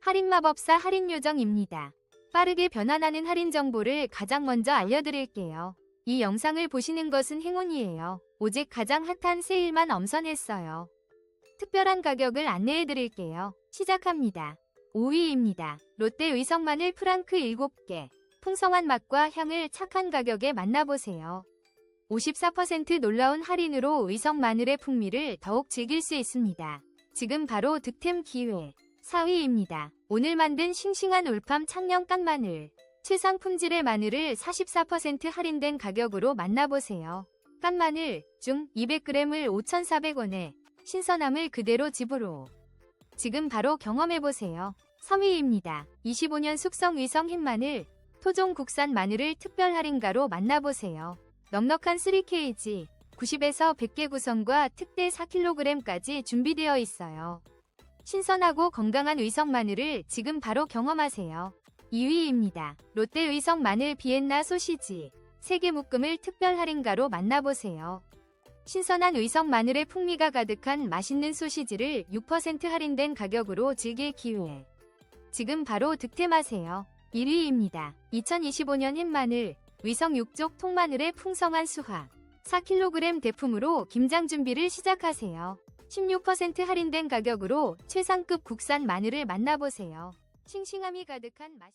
할인마법사 할인요정입니다. 빠르게 변환하는 할인 정보를 가장 먼저 알려드릴게요. 이 영상을 보시는 것은 행운이에요. 오직 가장 핫한 세일만 엄선했어요. 특별한 가격을 안내해드릴게요. 시작합니다. 5위입니다. 롯데 의성 마늘 프랑크 7개. 풍성한 맛과 향을 착한 가격에 만나보세요. 54% 놀라운 할인으로 의성 마늘의 풍미를 더욱 즐길 수 있습니다. 지금 바로 득템 기회. 4위입니다. 오늘 만든 싱싱한 올팜 창녕 깐 마늘. 최상 품질의 마늘을 44% 할인된 가격으로 만나보세요. 깐 마늘 중 200g을 5,400원에 신선함을 그대로 집으로. 지금 바로 경험해보세요. 3위입니다. 25년 숙성 의성 흰 마늘, 토종 국산 마늘을 특별 할인가로 만나보세요. 넉넉한 3kg, 90에서 100개 구성과 특대 4kg까지 준비되어 있어요. 신선하고 건강한 의성 마늘을 지금 바로 경험하세요. 2위입니다. 롯데 의성 마늘 비엔나 소시지 3개 묶음을 특별 할인가로 만나보세요. 신선한 의성 마늘의 풍미가 가득한 맛있는 소시지를 6% 할인된 가격으로 즐길 기회. 지금 바로 득템하세요. 1위입니다. 2025년 흰마늘, 의성 육족 통마늘의 풍성한 수확. 4kg 대품으로 김장 준비를 시작하세요. 16% 할인된 가격으로 최상급 국산 마늘을 만나보세요. 싱싱함이 가득한 맛.